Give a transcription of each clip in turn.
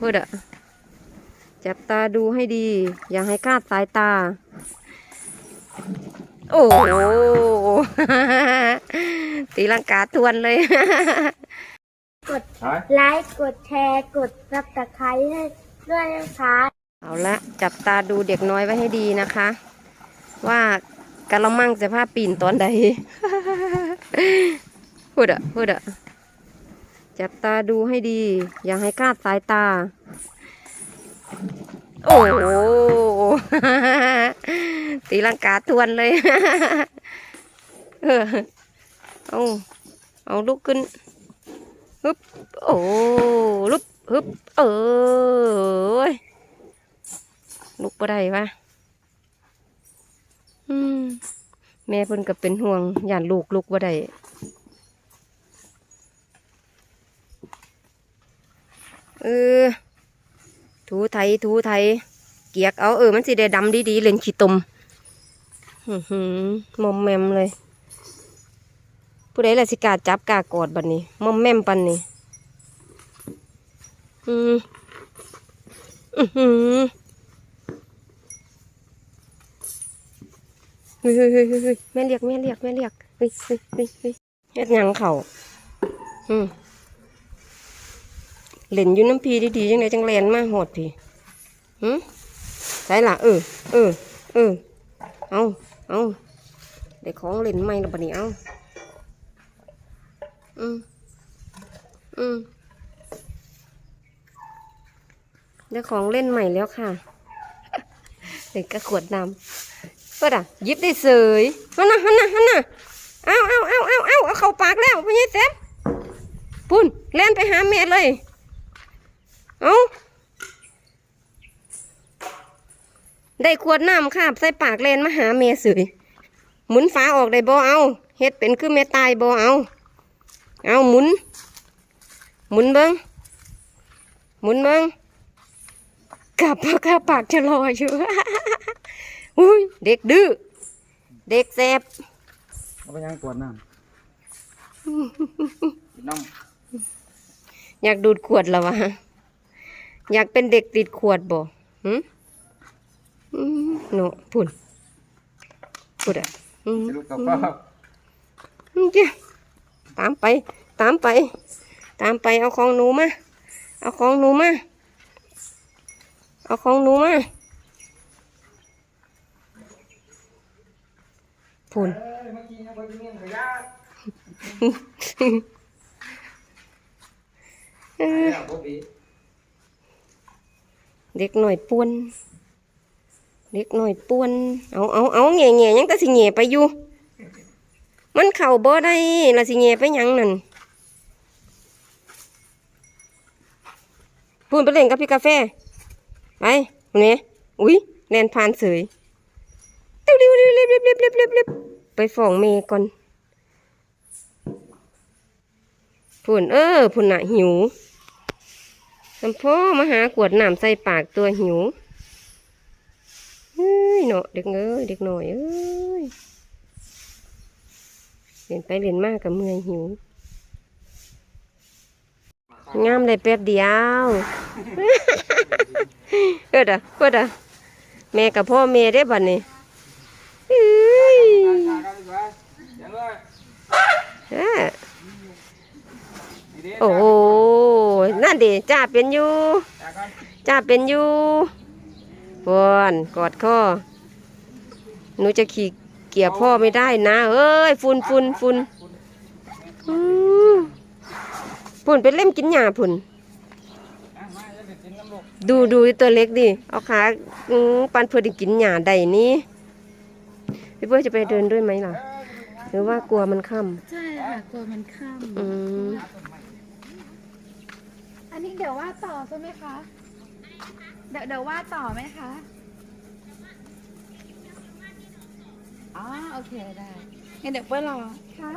พูดอะจับตาดูให้ดี อย่าให้คลาดสายตา โอ้โหตีลังกาทวนเลย กดหายไลค์กดแชร์กดซับสไครต์ให้ด้วยนะคะเอาละจับตาดูเด็กน้อยไว้ให้ดีนะคะ ว่ากะละมังจะพาปีนตอนใดพูดอะพูดอะ จับตาดูให้ดี อย่าให้คลาดสายตา โอ้โหตีลังกาทวนเลย เออเอาเอาลุกขึ้นฮึบโอ้ลุกฮึบเออลุกบ่ได้วะอืมแม่เพิ่นก็เป็นห่วงย่านลูกลุกบ่ได้ เออ ถูไทยถูไทย เกียกเอาเออ มันสิได้ดำดีๆเลนขี้ตมอื้อหือมอมแมมเลย ผู้ใดล่ะสิกาจับกากอดบัดนี้ มอมแมมปันนี่อืมอือหือเฮ้ยเฮ้ยเฮ้ยเฮ้ยแม่เรียกแม่เรียกแม่เรียกเฮ้ยเฮ้ยเฮ้ยเฮ็ดยังเขาอืม เล่นอยู่น้ำพีดีๆจังไดจังแลนมาโหดพี่หืมใช่ล่ะเออ เออ เออ เอาเอาได้ของเล่นใหม่แล้วบัดนี้เอาอืมอืมได้ของเล่นใหม่แล้วค่ะเด็กกระขวดน้ำก็ด่ะยิบได้เสยฮันน่ะฮันน่ะฮันน่ะเอาเอาเอาเอาเอาเอาเข้าปากแล้วพี่ยายแซมปุ่นแล่นไปหาแม่เลย เอาได้ขวดน้ำคาบใส่ปากแล่นมาหาแม่เสยหมุนฟ้าออกได้บ่เอาเฮ็ดเป็นคือแม่ตายบ่เอาเอาหมุน หมุนเบิ้งหมุนเบิ้งกลับปากกลับปากจะลอยอยู่อุ้ยเด็กดื้อเด็กแสบเอาไปยังกวดน้ำกินน้อยากดูดขวดแล้ววะ อยากเป็นเด็กติดขวดบ่หืมอืมโนพุ่นพุ่นอะอืมำลูกกับพ่ออืมเจ้าตามไป ตามไป ตามไปเอาของหนูมา เอาของหนูมา เอาของหนูมาพุ่นเมื่อกี้ยังไปกินขยะเออ เด็กหน่อยป่วนเด็กหน่อยป่วนเอาเอาเอาแง่แง่ยังแต่สิแง่ไปอยู่ มันเข่าบ่ได้ละสิแง่ไปยังนั่นพูนไปเล่นกับพี่กาแฟ ไปเนี่ยอุ้ยแลนผ่านเสยเร็วเร็วเร็วเร็วเร็วเร็วเร็วเร็วเร็วไปฟ้องเมย์ก่อนพูนเออพูนน่ะหิว สมพ่อมาหากวดน้ำใส่ปากตัวหิวเฮ้ยเนาะเด็กเอ้ยเด็กหน่อยเอ้ยเล่นไปเล่นมากกับเมื่อยหิวงามได้แป๊บเดียวเอิดอะเอิดอะแม่กับพ่อแม่ได้บัดนี้เอ้ยเอ้อโอ้ โหนั่นดิจ้าเป็นอยู่จ้าเป็นอยู่วอนกอดข้อหนูจะขี่เกียร์พ่อไม่ได้นะเอ้ยฟุนฟุนฟุนอืมพุ่นไปเล่มกินหญ้าพุ่นดูดูตัวเล็กดิเอาขาอืมปันเพื่อได้กินหญ้าใดนี้พี่เพื่อจะไปเดินด้วยไหมล่ะ หรือว่ากลัวมันค่ำใช่ค่ะกลัวมันข้าม อืมอันนี้เดี๋ยวว่าต่อใช่ไหมคะ เดี๋ยวเดี๋ยวว่าต่อไหมคะ อ๋อโอเคได้งั้นเดี๋ยวเปิ้ลรอค่ะ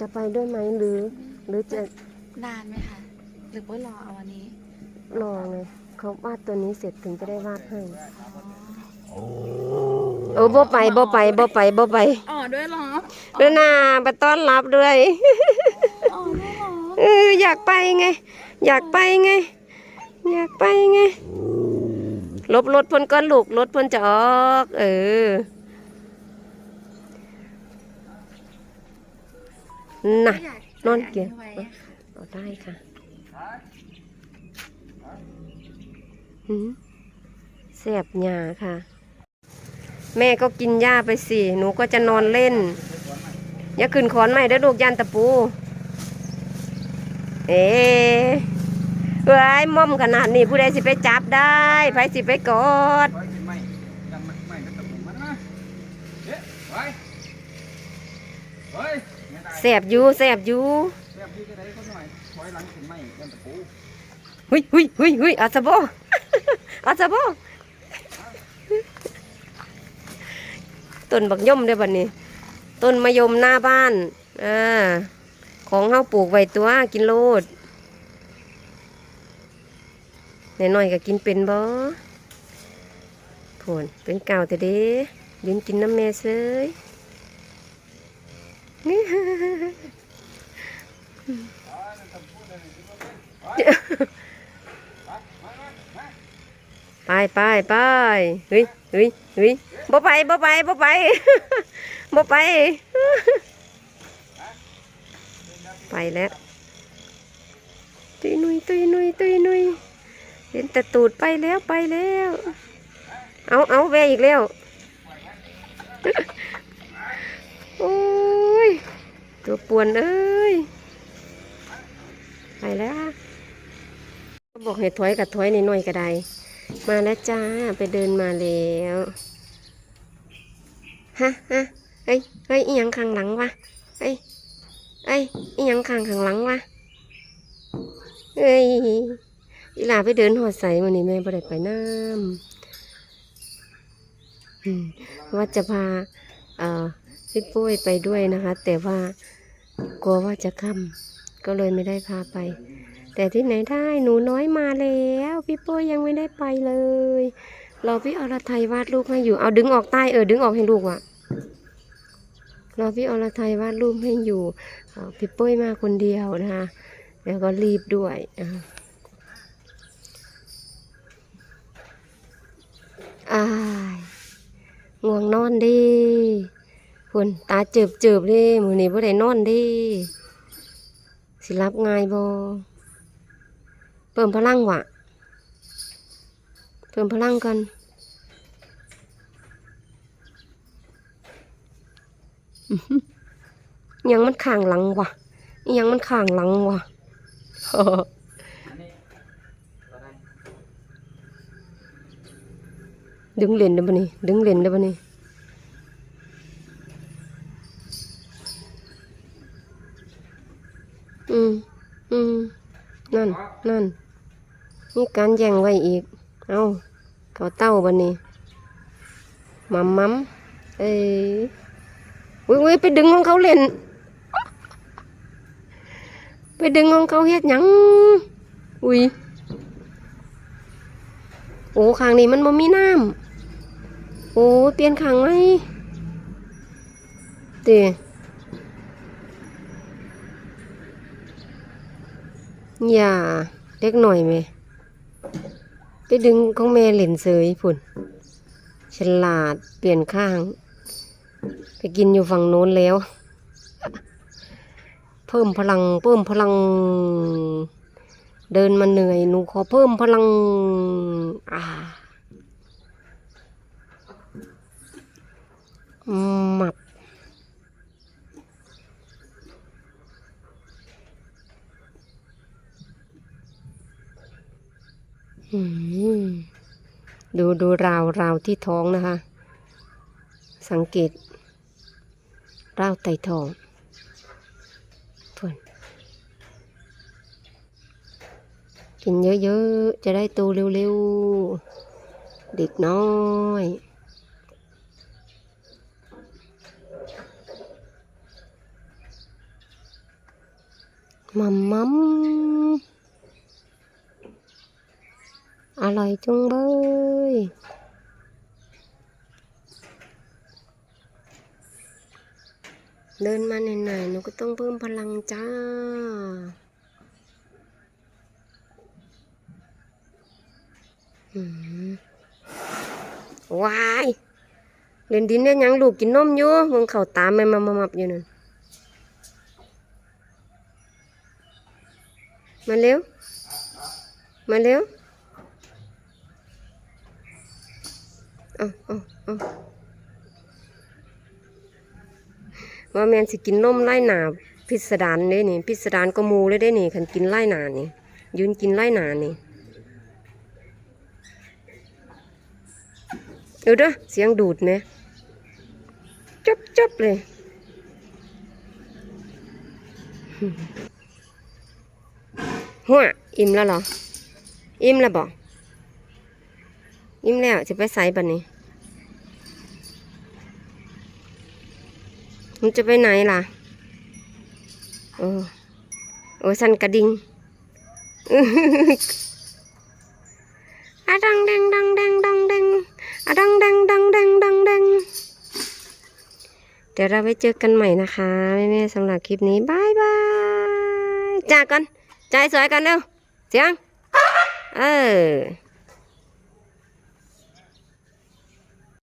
จะไปด้วยไหมหรือ หรือจะนานไหมคะ หรือเปิ้ลรอเอาวันนี้รอไงเขาวาดตัวนี้เสร็จถึงจะได้วาดให้ โอ้บ่ไปบ่ไปบ่ไปบ่ไปอ๋อด้วยเหรอด้วยนะไปต้อนรับด้วยอ๋อด้วยเหรออยากไปไง อยากไปไง อยากไปไงลบรถเพ่นก้อนลูกรถเพ่นจะออก เออ น่ะอยากนอนเกียร์ไว้อะเอาได้ค่ะหืมแสบหยาค่ะ แม่ก็กินหญ้าไปสิ หนูก็จะนอนเล่น อย่าขึ้นขอนใหม่เด้ลูกยันตะปู เอ๊ะเอ้ยม่อมขนาดนี้ผู้ใดสิไปจับได้ไผสิไปกอดแสบอยู่แสบอยู่แซ่บพี่ก็ได้ก็หน่อยถอยหลังถึงไม่ยันตะปูหุยหุยหุยหุยอาซาโบอาซาโบ ต้นบักย่อมเด้บัดนี้ ต้นมะยมหน้าบ้านอ่าของเฮาปลูกไว้ตัวกินโลดนน้อยๆก็กินเป็นบ่ผลเป็นเก่าแต่เด้ยืนกินน้ำแม่เซยนี่ ไปไปไปเฮ้ยเฮ้ยเฮ้ยบ่ไปบ่ไปบ่ไปบ่ไป ไปแล้วตุยนุยตุยนุยตุยนุยเห็นแต่ตูดไปแล้วไปแล้ว เอาเอาแวอีกแล้วโอ้ยตัวป่วนเอ้ยไปแล้วบอกให้ถอยกับถอยนิดหน่อยก็ได้ มาแล้วจ้า ไปเดินมาแล้วฮะฮะเฮ้ยเฮ้ยอีหยังข้างหลังวะเฮ้ยเอ้ยอีหยังข้างข้างหลังวะเฮ้ยอีหลาไปเดินหอดใสมันนี่แม่บ่ได้ไปน้ำว่าจะพาเอ่อพี่ปุ้ยไปด้วยนะคะ แต่ว่ากลัวว่าจะค่ำก็เลยไม่ได้พาไป แต่ที่ไหนได้หนูน้อยมาแล้ว พี่ปุ้ยยังไม่ได้ไปเลยรอพี่อรไทยวาดรูปให้อยู่เอาดึงออกใต้เออดึงออกให้ลูกว่ะรอพี่อรไทยวาดรูปให้อยู่พี่ปุ้ยมาคนเดียวนะคะแล้วก็รีบด้วยอะอายง่วงนอนดิคนตาเจิบเจิบๆเดิมือนี้บ่ได้นอนดิสิรับง่ายบ่ พิ่มพลังวะเพิ่มพลังกันยังมันข้างหลังวะยังมันข้างหลังวะด้ดึงเหรียญได้ปะนี่ดึงเหรียญได้ปะนี่อืมอืมนั่นนั่น นี่การแย่งไว้อีก เอาเขาเต้าบันนี้มัมมัมเอ้ยอุ้ยไปดึงของเขาเล่น ไปดึงของเขาเฮ็ดหยัง อุ้ย โอ้ข้างนี้มันบ่มีน้ำ โอ้เปลี่ยนข้างไหมเตอย่าเล็กหน่อยไหม ไปดึงของแม่เหล่นเสยพุ่นฉลาดเปลี่ยนข้าง ไปกินอยู่ฝั่งโน้นแล้ว เพิ่มพลัง เพิ่มพลัง เดินมาเหนื่อยหนูขอเพิ่มพลัง อ่าหมับ ดูดูราวราวที่ท้องนะคะ สังเกตราวไตท้องทวนกินเยอะๆ จะได้โตเร็วๆ เด็กน้อยมัมมัม อร่อยจุงเบยเดินมาหน่อยๆหนูก็ต้องเพิ่มพลังจ้า ว้ายเล่นดินเนี่ยยังลูกกินนมอยู่มึงเข่าตามแม่มามามับอยู่นั่นมาเร็ว มาเร็ว เอาเอาเอาว่าแมนสิกินนมไล่หนาพิสดารเด้นี่พิสดารก็มูเลยได้นี่คันกินไล่หนานี่ยืนกินไล่หนานี่เดี๋ยวเด้อเสียงดูดไหมจับจับเลยหัวอิ่มแล้วเหรออิ่มแล้วบอก อิ่มแล้วจะไปใส่บันนี้มันจะไปไหนล่ะโอ้โอ้สันกระดิ่งอะดังดังดังดังดังดังอะดังดังดังดังดังดังเดี๋ยวเราไปเจอกันใหม่นะคะแม่แม่ๆสำหรับคลิปนี้บายบายจากกันใจสวยกันเร็วเสียงเออ